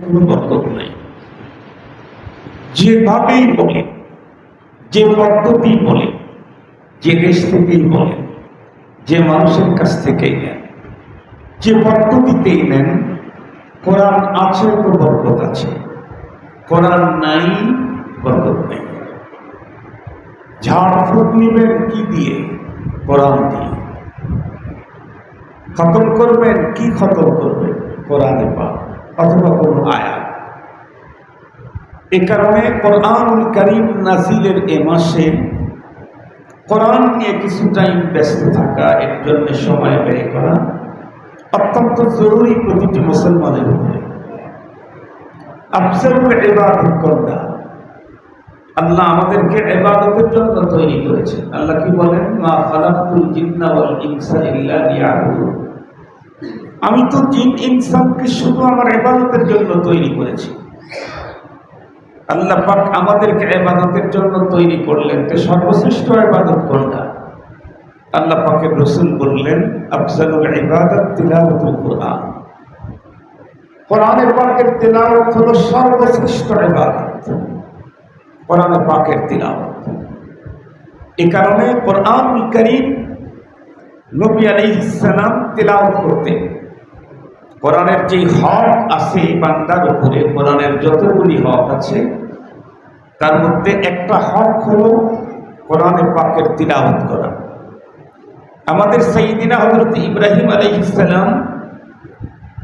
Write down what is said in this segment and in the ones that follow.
কোনো যেভাবেই বলে যে পদ্ধতি বলে, যে দেশ থেকেই বলে, যে মানুষের কাছ থেকেই নেন, যে পদ্ধতিতেই নেন, কোরআন আছে তো বরকত আছে, কোরআন নাই, বরকত নেই। ঝাড়ফুঁক নিবেন কি দিয়ে? কোরআন দিয়ে। খতম করবেন কি খতম করবেন? কোরআনে পা অথবা কোন আয়াত। এ কারণে কোরআনুল করিম নাজিলের এ মাসে কোরআন নিয়ে কিছু টাইম ব্যস্ত থাকা এর জন্য সময় ব্যয় করা অত্যন্ত জরুরি প্রতিটি মুসলমানের উপরে। আফসরুল ইবাদত করা। আল্লাহ আমাদেরকে ইবাদতের জন্য তৈরি করেছেন। আল্লাহ কি বলেন? মা খালাকুল জিন্না ওয়াল ইনসা ইল্লা লিয়াবুদুন। আমি তো জিন ইনসানকে শুধু আমার ইবাদতের জন্য তৈরি করেছি। আল্লাহ পাক আমাদেরকে ইবাদতের জন্য তৈরি করলেন। তো সর্বশ্রেষ্ঠ ইবাদত কোনটা? আল্লাহ পাকের রসুল বললেন, আফজালুল ইবাদত তিলাওয়াতুল কোরআন। কোরআনের পাকের তিলাওয়াত হলো সর্বশ্রেষ্ঠ ইবাদত। কোরআন পাকের তিলাওয়াত। এ কারণে কোরআন করিম নবী আলাইহিস সালাম তিলাওয়াত করতেন। কোরআনের যে হক আছে বান্দার উপরে, কোরআনের যতগুলি হক আছে, তার মধ্যে একটা হক হলো কোরআনে পাকের তিলাওয়াত করা। আমাদের সেইদিনা হজরত ইব্রাহিম আলাইহিসাল্লাম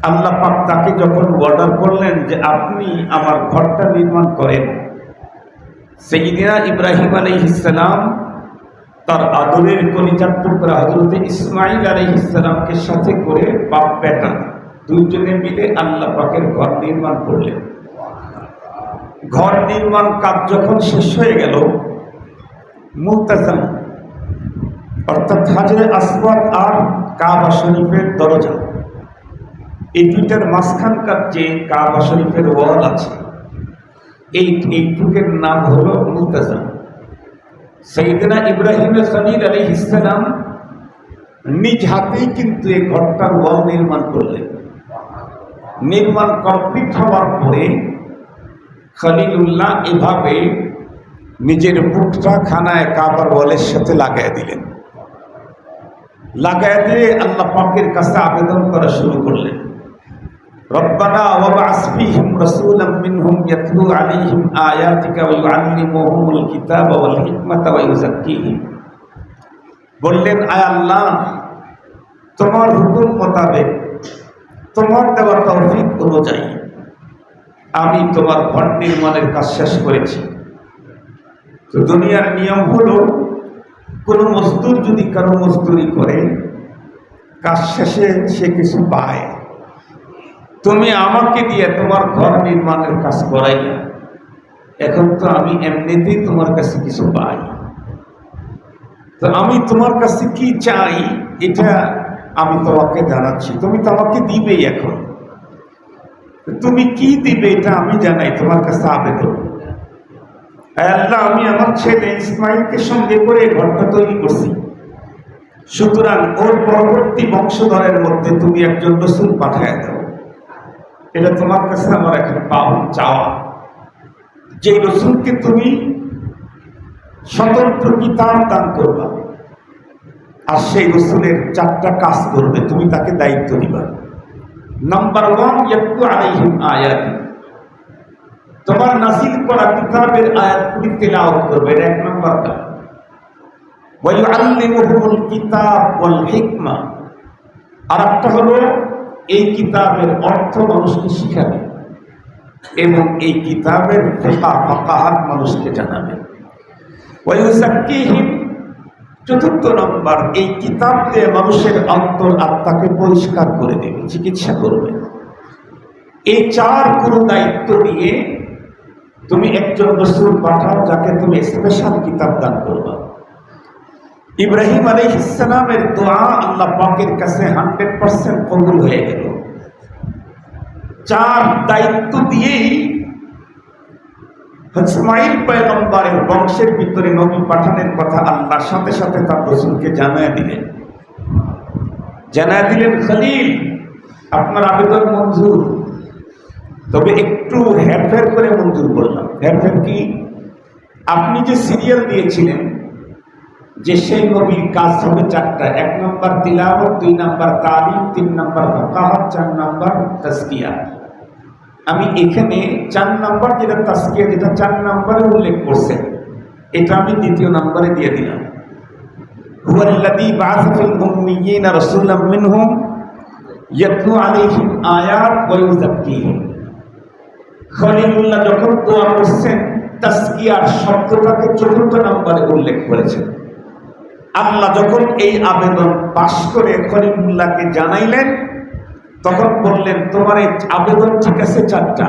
আল্লাহ পাক তাকে যখন অর্ডার করলেন যে আপনি আমার ঘরটা নির্মাণ করেন সেইদিনা ইব্রাহিম আলাইহিসাল্লাম তার আদরের কলিজার টুকরা হজরত ইসমাইল আলাইহিসাল্লামকে সাথে করে বাপ বেটা দুইজনে মিলে আল্লাহ পাকের ঘর নির্মাণ করলেন। ঘর নির্মাণ কাজ যখন শেষ হয়ে গেল মুলতাজাম অর্থাৎ হাজরে আসবাদ আর কাবা শরীফের দরজা, এই দুইটার মাঝখানকার যে কাবা শরীফের ওয়াল আছে, এই এইটুকের নাম হলো মুলতাজাম সৈদিনা ইব্রাহিম খলিল আলী ইসলাম নিজ হাতেই কিন্তু এই ঘরটার ওয়াল নির্মাণ করলেন। নির্মাণ কমপ্লিট হওয়ার পরে খলিলুল্লাহ এভাবে নিজের বুকটা খানায় কাবার ওয়ালের সাথে লাগাই দিলেন। লাগাই দিয়ে আল্লাহ পাকের কাছে আবেদন করা শুরু করলেন। রব্বানা ওয়াবাস ফীহিম রাসূলাম মিনহুম ইয়াতলু আলাইহিম আয়াতিকা ওয়া ইউআল্লিমুহুমুল কিতাবা ওয়াল হিকমাতা ওয়া ইউযাক্কিহিম। বললেন, আয় আল্লাহ, তোমার হুকুম মোতাবেক তোমার দেওয়া তৌফিক অনুযায়ী আমি তোমার ঘর নির্মাণের কাজ শেষ করেছি। তো দুনিয়ার নিয়ম হলো, কোনো মজদুর যদি কারও মজদুরি করে, কাজ শেষে সে কিছু পায়। তুমি আমাকে দিয়ে তোমার ঘর নির্মাণের কাজ করাই এখন তো আমি এমনিতেই তোমার কাছে কিছু পাই। তো আমি তোমার কাছে কি চাই, এটা আমি তোমাকে জানাচ্ছি। তুমি তো আমাকে দিবেই এখন। তুমি কি দিবে এটা আমি জানাই, তোমার কাছে আবেদন। আল্লাহ, আমি আমার ছেলে ইসমাইলকে সঙ্গে করে ঘরটা তৈরি করছি। সুতরাং ওর পরবর্তী বংশধরের মধ্যে তুমি একজন রসুল পাঠায় দাও। এটা তোমার কাছে আমার এখন পাও চাওয়া। যে রসুলকে তুমি স্বতন্ত্র কিতাব দান করবা আর সেই রসুলের চারটা কাজ করবে, তুমি তাকে দায়িত্ব দিবা। নাম্বার ওয়ান একটু আলাইহিম আয়াত। তোমার নাসিল করা কিতাবের আয়াতগুলি তেলাওয়াত করবে, এটা এক নম্বর কাজ। ওয়াইউআল্লিমুহুমুল কিতাব ওয়াল হিকমা। আর একটা হলো, এই কিতাবের অর্থ মানুষকে শিখাবে এবং এই কিতাবের ফেকা ফাকাহাত মানুষকে জানাবে। ওয়াইউযাক্কিহিম চতুর্থ নম্বর, এই কিতাব দিয়ে মানুষের অন্তর আত্মাকে পরিষ্কার করে দেবে, চিকিৎসা করবে। এই চার গুরু দায়িত্ব দিয়ে তুমি একজন রসুল পাঠাও যাকে তুমি স্পেশাল কিতাব দান করবা। ইব্রাহিম আলী ইসলামের দোয়া আল্লাহ পাকের কাছে হান্ড্রেড পার্সেন্ট কবুল হয়ে গেল। চার দায়িত্ব দিয়েই ইসমাইল পয়গম্বরের বংশের ভিতরে নবী পাঠানের কথা আল্লাহর সাথে সাথে তার রসুলকে জানায় দিলেন। জানায় দিলেন, খলিল, আপনার আবেদন মঞ্জুর। তবে একটু হেরফের করে মঞ্জুর করলাম। হেরফের কি? আপনি যে সিরিয়াল দিয়েছিলেন যে সেই নবীর কাজ হবে চারটা। এক নম্বর তিলাওয়াত, দুই নম্বর তালিম, তিন নম্বর ফকাহাত, চার নম্বর তাসকিয়া আমি এখানে চার নাম্বার যেটা তাস্কিয়া যেটা চার নাম্বারে উল্লেখ করছে, এটা আমি দ্বিতীয় নাম্বারে দিয়ে দিলাম। যখন করছেন শব্দটাকে চতুর্থ নাম্বারে উল্লেখ করেছেন। আল্লাহ যখন এই আবেদন পাশ করে খলিমুল্লাহকে জানাইলেন তখন বললেন, তোমার এই আবেদন ঠিক আছে চারটা,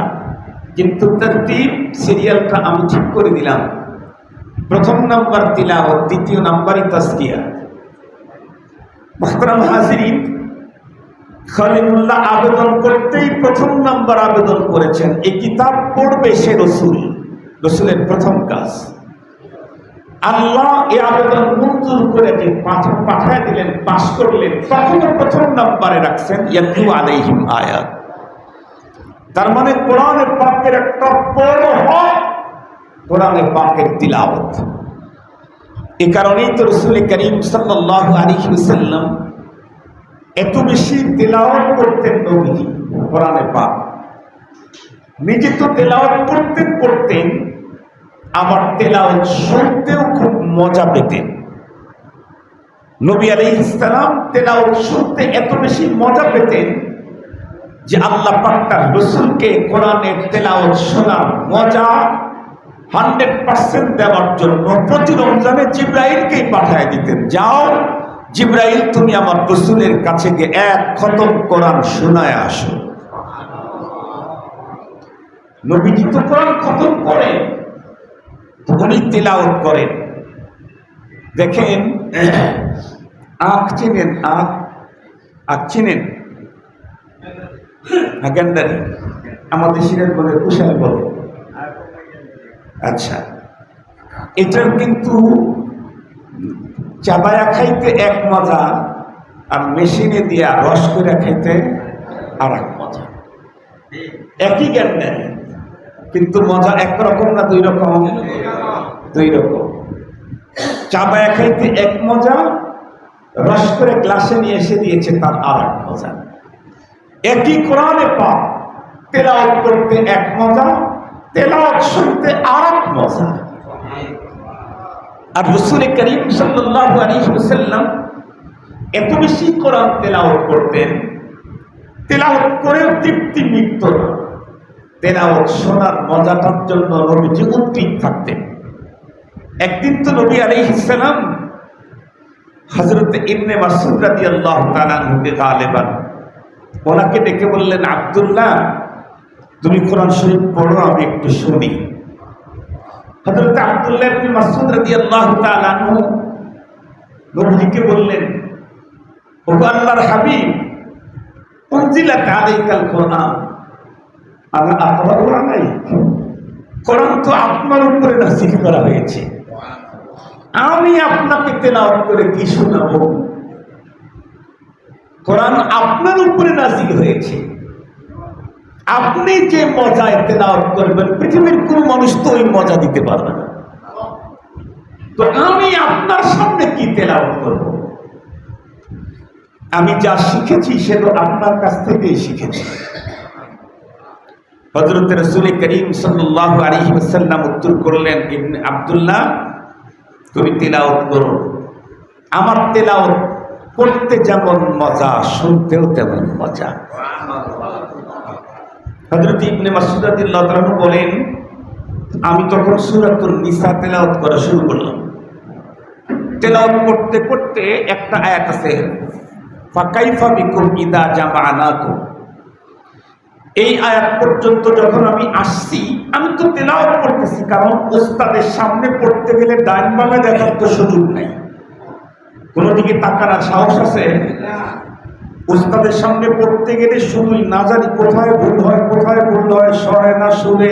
কিন্তু তার তিন সিরিয়ালটা আমি ঠিক করে দিলাম। প্রথম নাম্বার তিলাওয়াত, দ্বিতীয় নাম্বারই তাসকিয়া মোহতরাম হাজিরিন খলিলুল্লাহ আবেদন করতেই প্রথম নাম্বার আবেদন করেছেন। এই কিতাব পড়বে সে রসুল, রসুলের প্রথম কাজ। আল্লাহ এই আবেদন মঞ্জুর করে যে পাঠা- পাঠায় দিলেন পাশ করলেন তখনও প্রথম নাম্বারে রাখছেন ইয়াতু আলাইহিম আয়াত। তার মানে কোরআনের পাকের একটা বড় হক কোরআনের পাকের তিলাওয়াত। এ কারণেই তো রসুল করিম সাল্লাল্লাহু আলাইহি এত বেশি তেলাওয়াত করতেন নবীজি, কোরআনে পাক। নিজে তো তেলাওয়াত করতেন করতেন আবার তেলাওয়াত শুনতেও খুব মজা পেতেন। নবী আলাইহিস ইসলাম তেলাওয়াত শুনতে এত বেশি মজা পেতেন যে আল্লাহ পাক তার রসুলকে কোরআনের তেলাওয়াত শোনার মজা হান্ড্রেড পার্সেন্ট দেওয়ার জন্য প্রতি রমজানে জিব্রাইলকেই পাঠায় দিতেন। যাও, জিব্রাইল, তুমি আমার রসুলের কাছে গিয়ে এক খতম কোরআন শোনায় আসো। নবীজি তো কোরআন খতম করেন। উনি তেলাওয়াত করেন। দেখেন, আখ চিনেন, আখ আখ চিনেন? গ্যান্ডারি আমাদের সিরাজ বলে কুশাল বলে। আচ্ছা। এটার কিন্তু চাবায়া খাইতে এক মজা আর মেশিনে দিয়া রস করে খাইতে আর এক মজা। একই গ্যান্ডারি কিন্তু মজা একরকম না দুই রকম? দুই রকম চাবায়া খাইতে এক মজা, রস করে গ্লাসে নিয়ে এসে দিয়েছে তার আর এক মজা। একই কোরআনে পা তেলাওয়াত করতে এক মজা, তেলাওয়াত শুনতে আর এক মজা। আর রসুল করিম সাল্লাল্লাহু আলাইহি ওয়াসাল্লাম এত বেশি কোরআন তেলাওয়াত করতেন, তেলাওয়াত করেও তৃপ্তি মিটত না। তেলাওয়াত শোনার মজাটার জন্য নবীজি উদ্গ্রীব থাকতেন। একদিন তো নবী আলাইহিস সালাম হযরত ইবনে মাসউদ রাদিয়াল্লাহু তাআলা আনহুকে গালেবান। ওনাকে ডেকে বললেন, আব্দুল্লাহ, তুমি কোরআন শরীফ পড়ো, আমি একটু শুনি। হযরত আব্দুল্লাহ ইবনে মাসউদ রাদিয়াল্লাহু তাআলা আনহু নবীকে বললেন, ও আল্লাহর হাবিব, উনজিলাত আলাইকাল কোরআন। আকরাউ আলাইক কোরআন তো আপনার উপরে নাযিল করা হয়েছে। আমি আপনাকে তেলাওয়াত করে কি শোনাবো? কোরআন আপনার উপরে নাজিল হয়েছে। আপনি যে মজায় তেলাওয়াত করবেন, পৃথিবীর কোন মানুষ তো ওই মজা দিতে পারবে না। তো আমি আপনার সামনে কি তেলাওয়াত করব? আমি যা শিখেছি সে তো আপনার কাছ থেকেই শিখেছি। হজরত রসুল করিম সাল্লাহ ওয়াসাল্লাম উত্তর করলেন আব্দুল্লাহ তুমি তেলাওয়াত করো। আমার তেলাওয়াত করতে যেমন মজা, শুনতেও তেমন মজা। হজরত ইবনে মাসুদ রাদিয়াল্লাহু বলেন, আমি তখন সূরাতুন নিসা তেলাওয়াত করা শুরু করলাম। তেলাওয়াত করতে করতে একটা আয়াত আছে ফাকাইফা বিকুম ইদা জামানাকুম এই আয়াত পর্যন্ত যখন আমি আসছি, আমি তো তেলাওয়াত করতেছি, কারণ ওস্তাদের সামনে পড়তে গেলে ডান বামে দেখার তো সুযোগ নাই। কোনো দিকে তাকানোর সাহস আছে? ওস্তাদের সামনে পড়তে গেলে শুধুই না জানি কোথায় ভুল হয়, কোথায় ভুল হয়, সরে না শুনে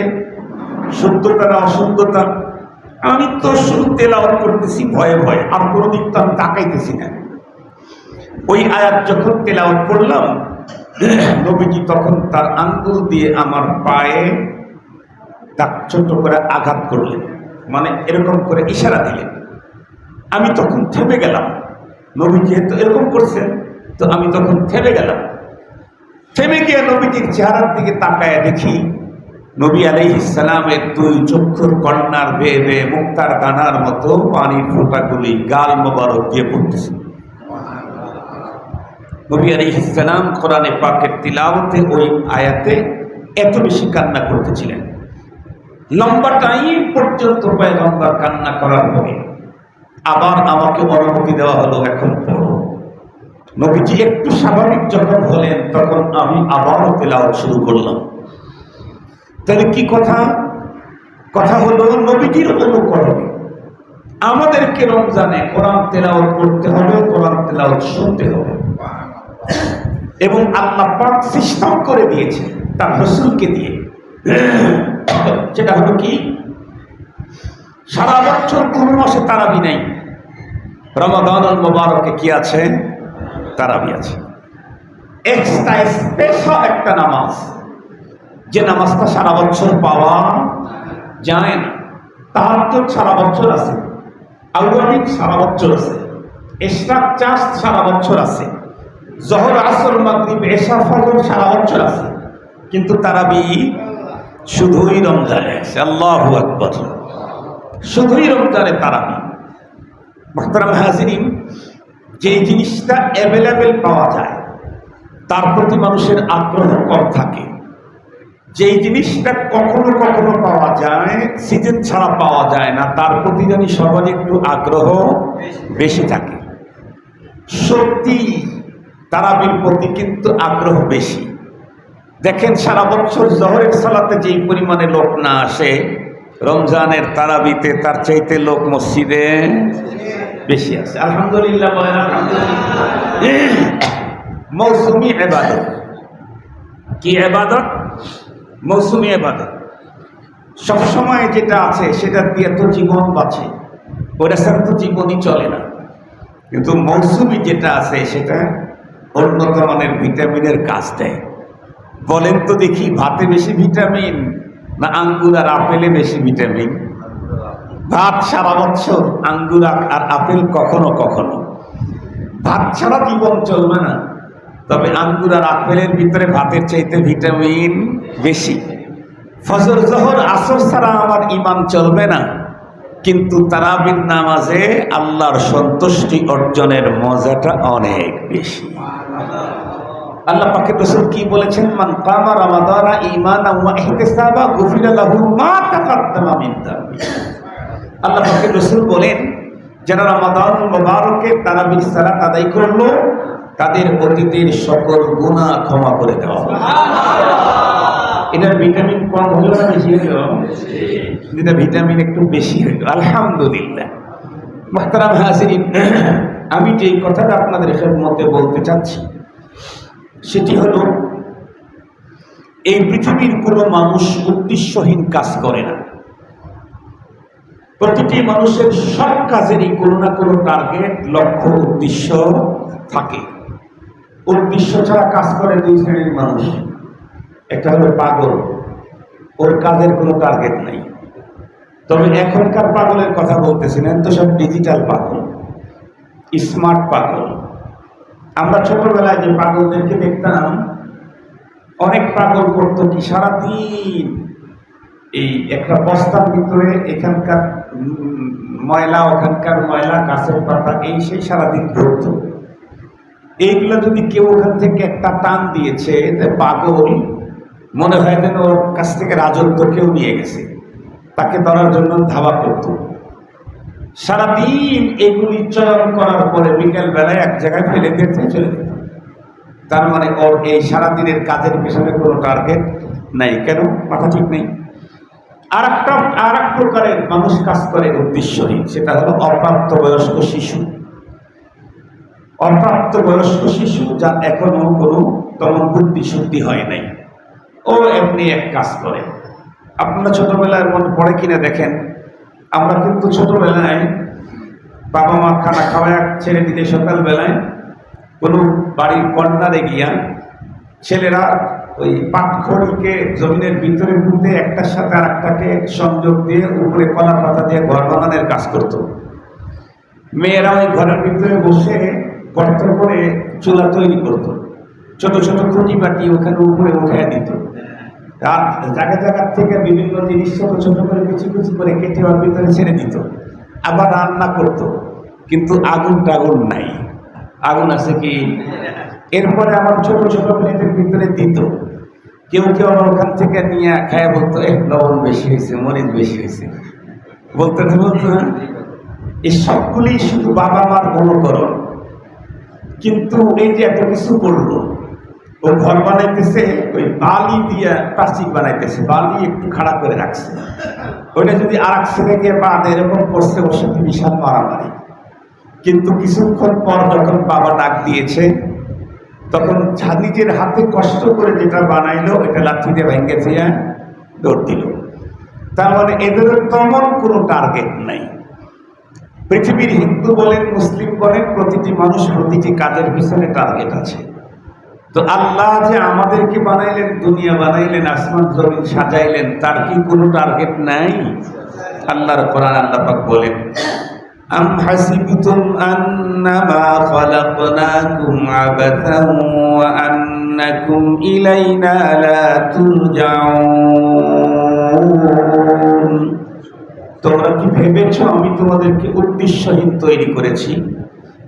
সত্যতা না অসত্যতা আমি তো শুধু তেলাওয়াত করতেছি ভয়ে ভয়ে, আর কোনো দিক তো আমি তাকাইতেছি না। ওই আয়াত যখন তেলাওয়াত করলাম নবীজি তখন তার আঙ্গুল দিয়ে আমার পায়ে তাক ছোট্ট করে আঘাত করলেন। মানে এরকম করে ইশারা দিলেন। আমি তখন থেমে গেলাম। নবী যেহেতু এরকম করছেন, তো আমি তখন থেমে গেলাম। থেমে গিয়ে নবীজির চেহারার দিকে তাকায় দেখি, নবী আলাইহিসালামের দুই চক্ষুর কন্যার বেয়ে বেয়ে মুক্তার দানার মতো পানির ফোঁটাগুলি গাল মোবারক দিয়ে পড়তেছে। নবী আলাইহিসালাম কোরআনে পাকের তিলাওতে ওই আয়াতে এত বেশি কান্না করতেছিলেন। লম্বা টাইম পর্যন্ত পয়গম্বর কান্না করার পরে আবার আমাকে অনুমতি দেওয়া হলো এখন পড়ো। নবীজি একটু স্বাভাবিক যখন হলেন, তখন আমি আবারও তেলাওয়াত শুরু করলাম। তাহলে কি কথা? কথা হলো নবীজির অনুকরণে। আমাদেরকে রমজানে কোরআন তেলাওয়াত করতে হবে, কোরআন তেলাওয়াত শুনতে হবে। এবং আল্লাহ পাক সিস্টেম করে দিয়েছে তার রসুলকে দিয়ে। সেটা হলো কি? সারা বছর কোন মাসে তারাবি নেই। রমাদানুল মোবারকে কি আছে? তারাবি আছে। এক্সট্রা স্পেশাল একটা নামাজ। যে নামাজটা সারা বছর পাওয়া যায় না। তার তো সারা বছর আছে। আউয়ালিক সারা বছর আছে। এশরাক চাষ সারা বছর আছে। জহর, আসর, মাগরিব এশা ফজর সারা বছর আছে। কিন্তু তারাবি শুধুই রমজানে আছে। আল্লাহু আকবর। শুধুই রমজানে তারাবি। মোহতারাম হাজিরিন যে জিনিসটা অ্যাভেলেবেল পাওয়া যায়, তার প্রতি মানুষের আগ্রহ কম থাকে। যেই জিনিসটা কখনো কখনো পাওয়া যায় সিজন ছাড়া পাওয়া যায় না, তার প্রতি জানি সবার একটু আগ্রহ বেশি থাকে। সত্যি তারাবির প্রতি কিন্তু আগ্রহ বেশি। দেখেন, সারা বছর জহরের সালাতে যেই পরিমাণে লোক না আসে, রমজানের তারাবিতে তার চাইতে লোক মসজিদে বেশি আছে। আলহামদুলিল্লাহ মৌসুমি এবাদত। কি এবাদত? মৌসুমি এবাদত। সবসময় যেটা আছে, সেটা দিয়ে তো জীবন বাঁচে। ওটা তো জীবনই চলে না। কিন্তু মৌসুমি যেটা আছে, সেটা উন্নত মানের ভিটামিনের কাজ দেয়। বলেন তো দেখি, ভাতে বেশি ভিটামিন না আঙ্গুর আর আপেলে বেশি ভিটামিন? ভাত সারা বছর আঙ্গুর আর আপেল কখনো কখনো। ভাত ছাড়া জীবন চলবে না। তবে আঙ্গুর আর আপেলের ভিতরে ভাতের চাইতে ভিটামিন বেশি। ফজর, জহর, আসর ছাড়া আমার ইমান চলবে না। কিন্তু তারাবিন নামাজে আল্লাহর সন্তুষ্টি অর্জনের মজাটা অনেক বেশি। আল্লাহ পাকে রসুল কি বলেছেন? মান কামা রামাদানা ঈমানা ওয়া ইহতিসাবা গুফিরা লাহু মা তাকাদ্দামা মিন আল্লাহ পাকে রসুল বলেন যারা রমাদান মুবারকে তারাবির সালাত আদায় করল তাদের অতীতের সকল গুনাহ ক্ষমা করে দেওয়া হবে। এটার ভিটামিন কম হলো না বেশি হলো এটা ভিটামিন একটু বেশি হইল আলহামদুলিল্লাহ। মোহতারাম হাসিন আমি যে কথাটা আপনাদের মধ্যে বলতে চাচ্ছি সেটি হলো, এই পৃথিবীর কোনো মানুষ উদ্দেশ্যহীন কাজ করে না। প্রতিটি মানুষের সব কাজেরই কোনো না কোনো টার্গেট লক্ষ্য, উদ্দেশ্য থাকে। উদ্দেশ্য ছাড়া কাজ করে দুই শ্রেণির মানুষ। একটা হলো পাগল, ওর কাজের কোনো টার্গেট নাই। তবে এখনকার পাগলের কথা বলতেছিলেন তো সব ডিজিটাল পাগল স্মার্ট পাগল। আমরা ছোটবেলায় যে পাগলদেরকে দেখতাম, অনেক পাগল করতো কি সারাদিন। এই একটা বস্তার ভিতরে এখানকার ময়লা, ওখানকার ময়লা, গাছের পাতা, এই সেই সারাদিন ধরত। এইগুলো যদি কেউ ওখান থেকে একটা টান দিয়েছে পাগল, মনে হয় যেন ওর কাছ থেকে রাজত্ব কেউ নিয়ে গেছে। তাকে ধরার জন্য ধাবা করত। সারাদিন এগুলি চয়ন করার পরে বিকেল বেলায় এক জায়গায় ফেলে দিয়েছে চলে তার মানে ওর এই সারাদিনের কাজের পিছনে কোনো টার্গেট নাই। কেন? মাথা ঠিক নেই। আর একটা আর এক প্রকারের মানুষ কাজ করে উদ্দেশ্যহীন। সেটা হলো অপ্রাপ্ত বয়স্ক শিশু। অপ্রাপ্ত বয়স্ক শিশু যা এখনও কোনো তেমন বুদ্ধি শুদ্ধি হয় নাই। ও এমনি এক কাজ করে। আপনারা ছোটবেলায় মনে পড়ে কিনা দেখেন আমরা কিন্তু ছোটবেলায় বাবা মা খানা খাওয়া ছেড়ে দিতে সকালবেলায় কোনো বাড়ির কর্নারে গিয়া ছেলেরা ওই পাটখড়িকে জমিনের ভিতরে পুঁতে একটার সাথে আর একটাকে সংযোগ দিয়ে উপরে কলা পাতা দিয়ে ঘর বানানোর কাজ করত। মেয়েরা ওই ঘরের ভিতরে বসে গর্ত করে চুলা তৈরি করত। ছোট ছোট খুঁটি পাটি ওখানে উপরে উঠে দিত। আর জায়গা জায়গার থেকে বিভিন্ন জিনিস ছোট ছোট করে কিছু কিছু করে কেটে ওর ভিতরে ছেড়ে দিত। আবার রান্না করত, কিন্তু আগুন টাগুন নাই। আগুন আছে কি? এরপরে আমার ছোট ছোট প্লেটের ভিতরে দিত। কেউ কেউ আমার ওখান থেকে নিয়ে খায় বলতো এক লবণ বেশি হয়েছে, মরিচ বেশি হয়েছে। বলতো বলতো না। এই সবগুলি শুধু বাবা মার অনুকরণ। কিন্তু এই যে এত কিছু করল ও ঘর বানাইতেছে, ওই বালি দিয়ে প্লাস্টিক বানাইতেছে, বালি একটু খাড়া করে রাখছে। ওইটা যদি আর এক ছেলেকে বাদ এরকম করছে, ওর সাথে বিশাল মারামারি। কিন্তু কিছুক্ষণ পর যখন বাবা ডাক দিয়েছে, তখন নিজের হাতে কষ্ট করে যেটা বানাইলো, এটা লাঠি দিয়ে ভেঙে দিয়ে দৌড় দিল। তার মানে এদের তেমন কোনো টার্গেট নাই। পৃথিবীর হিন্দু বলেন, মুসলিম বলেন, প্রতিটি মানুষ প্রতিটি কাজের পিছনে টার্গেট আছে। তো আল্লাহ যে আমাদেরকে বানাইলেন, দুনিয়া বানাইলেন, আসমান, জমিন সাজাইলেন, তার কি কোনো টার্গেট নাই? আল্লাহর কোরআন আল্লাহ পাক বলেন, আম হাসিবতুম আন্নামা খালাকনাকুম আবাথান ওয়া আন্নাকুম ইলাইনা লা তুরজাউন। তোমরা কি ভেবেছ আমি তোমাদেরকে উদ্দেশ্যহীন তৈরি করেছি?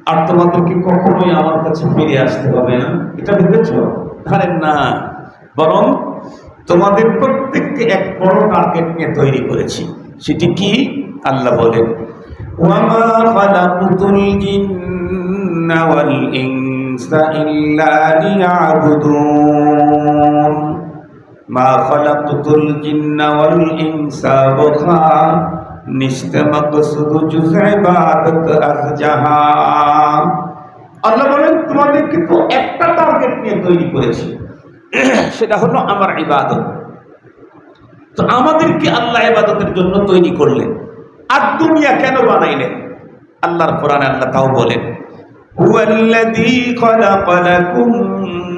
আর তোমাদেরকে কখনোই আমার কাছে ফিরে আসতে হবে না। এটা ভেবেছ? আরে না। বরং তোমাদের প্রত্যেককে এক বড় টার্গেট নিয়ে তৈরি করেছি। সেটি কি? আল্লাহ বলেন মা ইনসা তো সেটা হলো আমার ইবাদত। তো আমাদেরকে আল্লাহ ইবাদতের জন্য তৈরি করলেন। আর দুনিয়া কেন বানাইলেন? আল্লাহর কোরআন আল্লাহ তাও বলেন, হুয়াল্লাযী খলাকালাকুম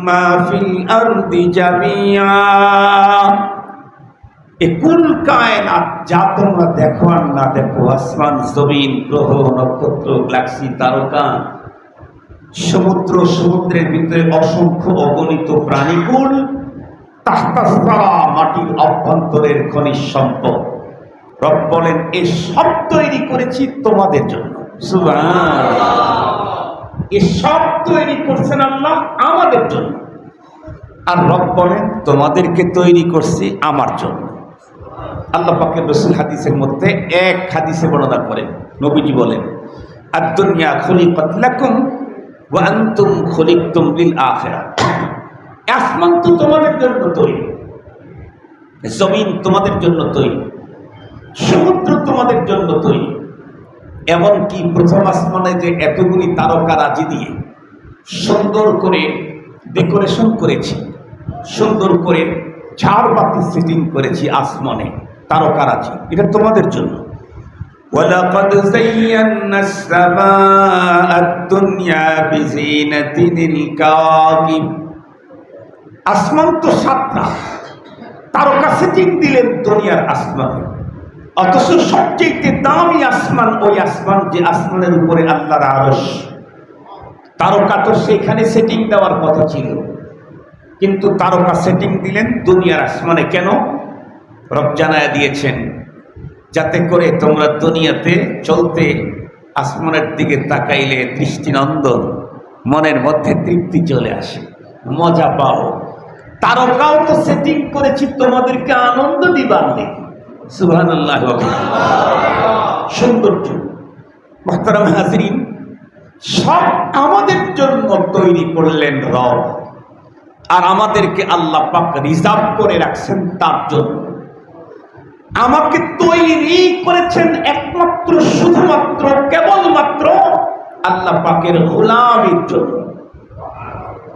মা ফিল এই কুল কায়নাত যা তোমরা দেখো আর না দেখো আসমান জমিন গ্রহ নক্ষত্র গ্যালাক্সি তারকা সমুদ্র সমুদ্রের ভিতরে অসংখ্য অগণিত প্রাণীকুল তাহতাস্তারা মাটির অভ্যন্তরের খনিজ সম্পদ। রব বলেন এ সব তৈরি করেছি তোমাদের জন্য। এ সব তৈরি করছেন আল্লাহ আমাদের জন্য। আর রব বলেন তোমাদেরকে তৈরি করছি আমার জন্য। আল্লাহ পাকের রসুল হাদিসের মধ্যে এক হাদিসে বর্ণনা করেন। নবীজি বলেন আর দুনিয়া খলিকত লাকুম ওয়া আনতুম খলিকতুম লিল আসমান তো তোমাদের জন্য তৈরি, জমিন তোমাদের জন্য তৈরি, সমুদ্র তোমাদের জন্য তৈরি। এমনকি প্রথম আসমানে যে এতগুলি তারকা রাজি দিয়ে সুন্দর করে ডেকোরেশন করেছি, সুন্দর করে ঝাড়বাতি সিটিং করেছি আসমানে। তারকা রাজি এটা তোমাদের জন্য ولقد زينا السماء الدنيا بزينة الكواكب আসমান তো সাতটা তারকা সেটিং দিলেন দুনিয়ার আসমানে অথচ সবচেয়ে দামি আসমান ওই আসমান যে আসমানের উপরে আল্লাহর আরস তারকা তো সেখানে সেটিং দেওয়ার কথা ছিল কিন্তু তারকা সেটিং দিলেন দুনিয়ার আসমানে কেন রব জানায় দিয়েছেন, যাতে করে তোমরা দুনিয়াতে চলতে আসমানের দিকে তাকাইলে দৃষ্টিনন্দন, মনের মধ্যে তৃপ্তি চলে আসে। মজা পাও। তারকাও তো সেটিং করেছি তোমাদেরকে আনন্দ দিবার নেই সৌন্দর্য। হাজরিন, সব আমাদের জন্য তৈরি করলেন রব। আর আমাদেরকে আল্লাহ পাক রিজার্ভ করে রাখছেন তার জন্য। আমাকে তৈরি করেছেন একমাত্র, শুধুমাত্র, কেবলমাত্র আল্লাহ পাকের গোলামের জন্য।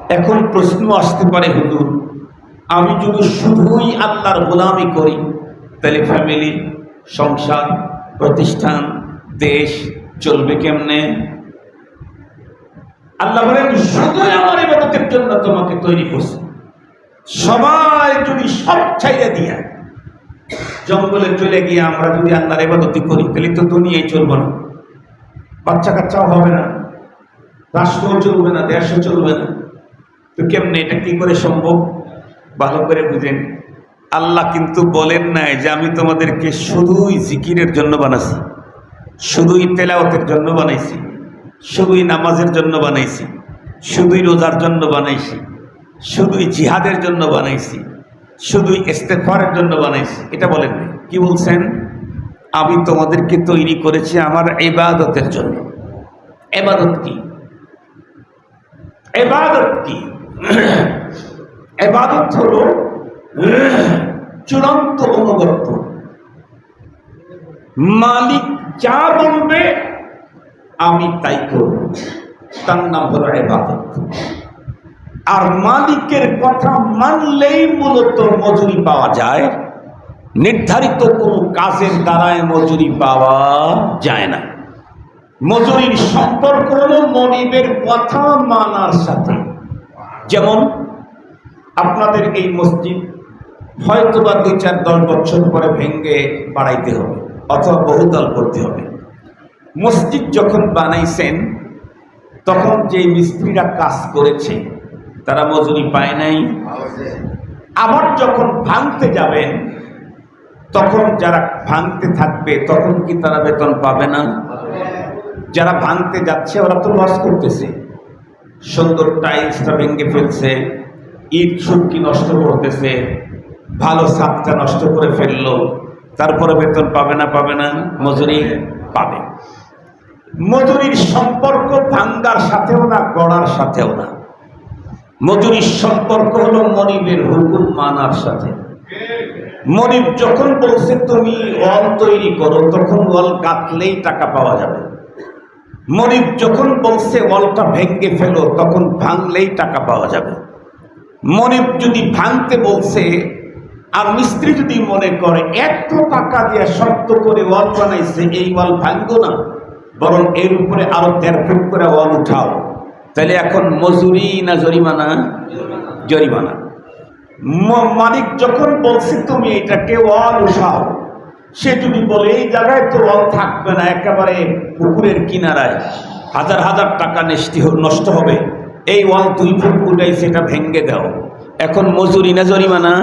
এখন প্রশ্ন আসতে পারে, হুজুর, আমি যদি শুধুই আল্লাহর গোলামি করি, তাহলে ফ্যামিলি, সংসার, প্রতিষ্ঠান, দেশ চলবে কেমনে? আল্লাহ বলেন, শুধুই আমার ইবাদতের জন্য তোমাকে তৈরি করছি। সবাই যদি সব ছাইয়া দিয়া জঙ্গলে চলে গিয়ে আমরা যদি আল্লাহর এবাদতি করি, তাহলে তো দুনিয়ায় চলবো না। বাচ্চা কাচ্চাও হবে না। রাষ্ট্রও চলবে না, দেশও চলবে না। তো কেমনে এটা কি করে সম্ভব? ভালো করে বুঝেন। আল্লাহ কিন্তু বলেন নাই যে আমি তোমাদেরকে শুধুই জিকিরের জন্য বানাইছি, শুধুই তেলাওয়াতের জন্য বানাইছি, শুধুই নামাজের জন্য বানাইছি, শুধুই রোজার জন্য বানাইছি, শুধুই জিহাদের জন্য বানাইছি। শুধুই ইস্তেফারের জন্য বানাইছি। এটা বলেন কি বলছেন? আমি তোমাদেরকে তৈরি করেছি আমার এবাদতের জন্য। এবাদত কি? এবাদত কি? এবাদত হলো চূড়ান্ত অনুগত্য মালিক যা বলবে আমি তাই করব। তার নাম হলো এবাদত আর মালিকের কথা মানলেই মূলত মজুরি পাওয়া যায়। নির্ধারিত কোনো কাজের দ্বারায় মজুরি পাওয়া যায় না। মজুরির সম্পর্ক হলো মনিবের কথা মানার সাথে। যেমন, আপনাদের এই মসজিদ হয়তো বা দুই চার দশ বছর পরে ভেঙ্গে বাড়াইতে হবে, অথবা বহুতল করতে হবে। মসজিদ যখন বানাইছেন, তখন যে মিস্ত্রিরা কাজ করেছে তারা মজুরি পায় নাই। আবার যখন ভাঙতে যাবেন তখন যারা ভাঙতে থাকবে, তখন কি তারা বেতন পাবে না? যারা ভাঙতে যাচ্ছে, ওরা তো লস করতেছে। সুন্দর টাইলসটা ভেঙে ফেলছে, ইট সুটকি নষ্ট করতেছে, ভালো ছাদটা নষ্ট করে ফেলল, তারপরে বেতন পাবে না পাবে না, মজুরি পাবে। মজুরির সম্পর্ক ভাঙ্গার সাথেও না, গড়ার সাথেও না। মজুরির সম্পর্ক হলো মনিবের হুকুম মানার সাথে। মনিব যখন বলছে, তুমি ওয়াল তৈরি করো, তখন ওয়াল কাটলেই টাকা পাওয়া যাবে। মনিব যখন বলছে, ওয়ালটা ভেঙ্গে ফেলো, তখন ভাঙলেই টাকা পাওয়া যাবে। মনিব যদি ভাঙতে বলছে, আর মিস্ত্রি যদি মনে করে, এত টাকা দিয়ে শক্ত করে ওয়াল বানাইছে, এই ওয়াল ভাঙবো না, বরং এর উপরে আরও দেড় ফুট করে ওয়াল উঠাও। তাহলে এখন মজুরি না জরিমানা? জরিমানা। মালিক যখন বলছে, তুমি এটাকে ওয়াল উঠাও, সে যদি বলে, এই জায়গায় তো ওয়াল থাকবে না, একেবারে পুকুরের কিনারায় হাজার হাজার টাকা নষ্টি নষ্ট হবে। এই ওয়াল দুই ফুট সেটা ভেঙ্গে দাও। এখন মজুরি না জরিমানা?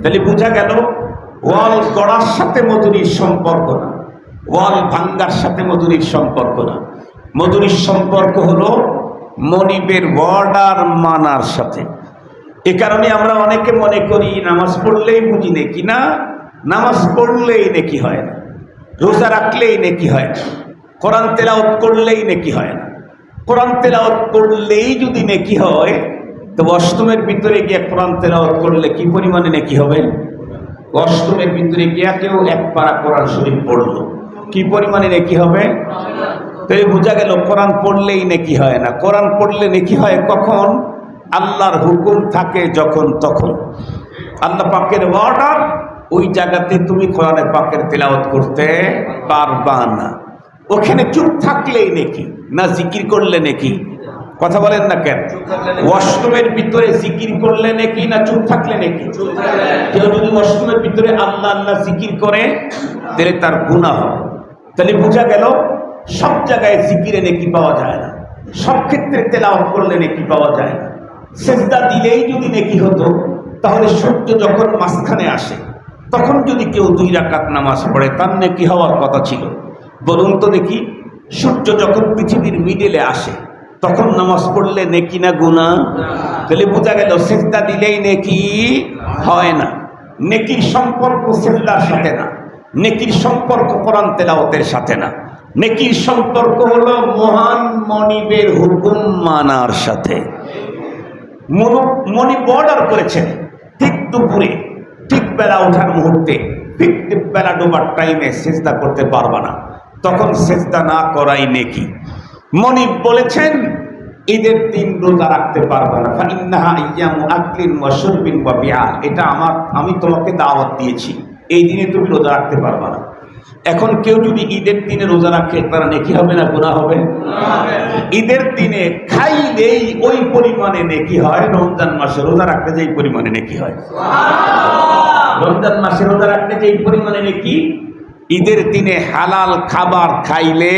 তাহলে বোঝা গেল, ওয়াল গড়ার সাথে মজুরির সম্পর্ক না। ওয়াল ভাঙ্গার সাথে মজুরির সম্পর্ক না। মজুরির সম্পর্ক হলো মনিবের অর্ডার মানার সাথে। এ কারণে আমরা অনেকে মনে করি, নামাজ পড়লেই বুঝি নেকি না? নামাজ পড়লেই নেকি হয় না। রোজা রাখলেই নেকি হয় না। কোরআন তেলাওয়াত করলেই নেকি হয় না। কোরআন তেলাওয়াত করলেই যদি নেকি হয়, তো অষ্টমের ভিতরে গিয়ে কোরআন তেলাওয়াত করলে কি পরিমাণে নেকি হবে? অষ্টমের ভিতরে গিয়া কেউ এক পারা কোরআন শরীফ পড়ল। কি পরিমাণে নেকি হবে? তাই বোঝা গেল, কোরআন পড়লেই নেকি হয় না। কোরআন পড়লে নেকি হয় কখন? আল্লাহর হুকুম থাকে যখন তখন। আল্লাহ পাকের অর্ডার ওই জায়গাতে তুমি কোরআনে পাকের তেলাওয়াত করতে পারবা না। ওখানে চুপ থাকলেই নেকি, না জিকির করলে নেকি? কথা বলেন না কেন? অষ্টমের ভিতরে জিকির করলে নাকি, না চুপ থাকলে নাকি? কেউ যদি অষ্টমের ভিতরে আল্লাহ আল্লাহ জিকির করে, তাহলে তার গুণা হবে। তাহলে বোঝা গেল সব জায়গায় জিকিরে নেকি পাওয়া যায় না। সব ক্ষেত্রে তেলাওয়াত করলে নেকি পাওয়া যায় না। সেজদা দিলেই যদি নেকি হতো, তাহলে সূর্য যখন মাঝখানে আসে, তখন যদি কেউ দুই রাকাত নামাজ পড়ে, তার নেকি হওয়ার কথা ছিল। বলুন তো দেখি সূর্য যখন পৃথিবীর মিডলে আসে, তখন নামাজ পড়লে নেকি না গুণা তাহলে বোঝা গেল সেজদা দিলেই নেকি হয় না। নেকির সম্পর্ক সেজদার সাথে না। নেকির সম্পর্ক কোরআন তেলাওয়াতের সাথে না। নেকির সম্পর্ক হলো মহান মনিবের হুকুম মানার সাথে। মনু- বর্ডার করেছেন ঠিক দুপুরে, ঠিক বেলা ওঠার মুহূর্তে, ঠিক বেলা ডোবার টাইমে সেজদা করতে পারবা না। তখন সেজদা না করাই নেকি। মনি বলেছেন, ঈদের দিন রোজা রাখতে পারবে না। এটা আমার, আমি তোমাকে দাওয়াত দিয়েছি। এই দিনে তুমি রোজা রাখতে পারবে না। এখন কেউ যদি ঈদের দিনে রোজা রাখে, তারা নেকি হবে না গুণা হবে? ঈদের দিনে খাইলেই ওই পরিমাণে নেকি হয়, রমজান মাসে রোজা রাখতে যেই পরিমাণে নেকি হয়। রমজান মাসে রোজা রাখতে যেই পরিমাণে নেকি? ঈদের দিনে হালাল খাবার খাইলে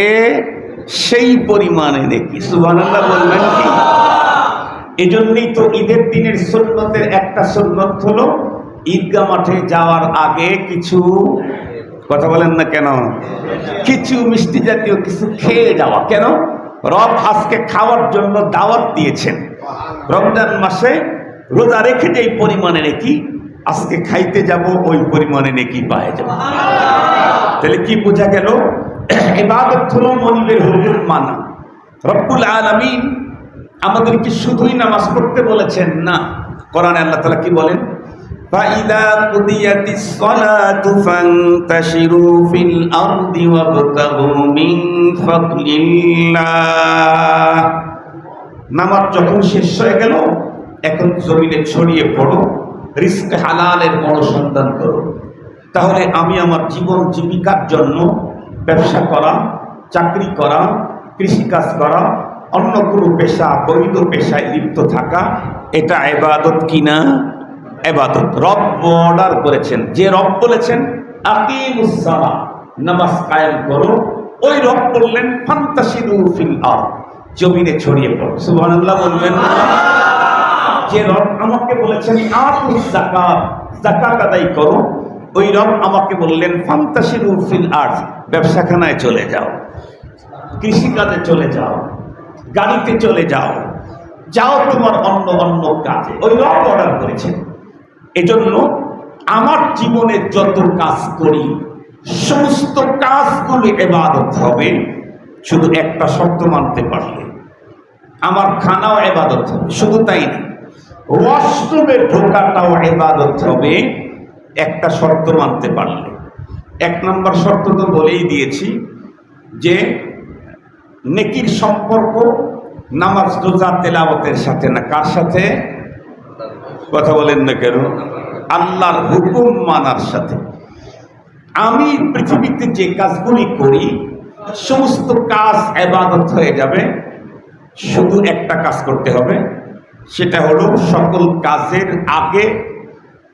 সেই পরিমাণে নেকি। সুবহানাল্লাহ বলবেন কি? এজন্যই তো ঈদের দিনের সুন্নতের একটা সুন্নত হলো ঈদগা মাঠে যাওয়ার আগে কিছু কথা বলেন না কেন? কিছু মিষ্টি জাতীয় কিছু খেয়ে যাওয়া। কেন? রব আজকে খাওয়ার জন্য দাওয়াত দিয়েছেন। রমজান মাসে রোজা রেখে যেই পরিমাণে নাকি, আজকে খাইতে যাব, ওই পরিমাণে নাকি পায়ে যাব। তাহলে কি বোঝা গেল? মানা। রব্বুল আলামিন আমাদেরকে শুধুই নামাজ পড়তে বলেছেন না। কোরআনে আল্লাহ তাআলা কি বলেন? فَإِذَا قُضِيَتِ الصَّلَاةُ فَانتَشِرُوا فِي الْأَرْضِ وَابْتَغُوا مِنْ فَضْلِ اللَّهِ নামাজ যখন শেষ হয়ে গেল এখন জমিনে ছড়িয়ে পড়ো রিস্ক হালালের বড় সন্ধান করো তাহলে আমি আমার জীবন জীবিকার জন্য ব্যবসা করা চাকরি করা কৃষিকাজ করা অন্য কোনো পেশা বৈধ পেশায় লিপ্ত থাকা এটা এবাদত কিনা এবাদত রব অর্ডার করেছেন। যে রব বলেছেন আকিমুসালা নামাজ কায়েম করো। ওই রব বললেন ফান্তাসিরু ফিল আর জমিনে ছড়িয়ে পড়ো। সুবহানাল্লাহ বলবেন। যে রব আমাকে বলেছেন আতু জাকাত আদায় করো। ওই রব আমাকে বললেন ফান্তাসিরু ফিল আর্থ ব্যবসাখানায় চলে যাও। কৃষিকাজে চলে যাও। গাড়িতে চলে যাও। যাও তোমার অন্য অন্য কাজে। ওই রব অর্ডার করেছেন। এজন্য আমার জীবনে যত কাজ করি, সমস্ত কাজগুলি এবাদত হবে, শুধু একটা শর্ত মানতে পারলে। আমার খানাও এবাদত হবে, শুধু তাই না, ওয়াশরুমে ঢোকাটাও এবাদত হবে, একটা শর্ত মানতে পারলে। এক নম্বর শর্ত তো বলেই দিয়েছি যে, নেকির সম্পর্ক, নামাজ, রোজা, তেলাওয়াতের সাথে না, কার সাথে? কথা বলেন না কেন? আল্লাহর হুকুম মানার সাথে। আমি পৃথিবীতে যে কাজগুলি করি, সমস্ত কাজ এবাদত হয়ে যাবে। শুধু একটা কাজ করতে হবে, সেটা হলো সকল কাজের আগে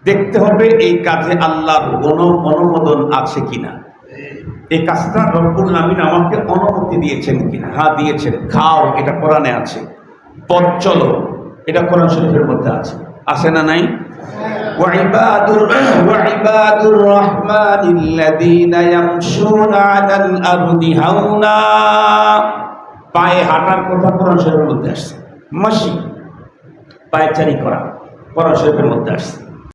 দেখতে হবে এই কাজে আল্লাহর অনু- অনুমোদন আছে কিনা। এই কাজটা রব্বুল আমিন আমাকে অনুমতি দিয়েছেন কিনা। হ্যাঁ দিয়েছেন। খাও, এটা কোরআনে আছে। পথ চলো, এটা কোরআন শরীফের মধ্যে আছে। আছে না নাই وعباد وعباد الرحمن الذين يمشون على الأرض هونا পায়ে হাঁটার কথা কোরআন শরীফের মধ্যে আসছে মাসি পায়চারি করা কোরআন শরীফের মধ্যে আসছে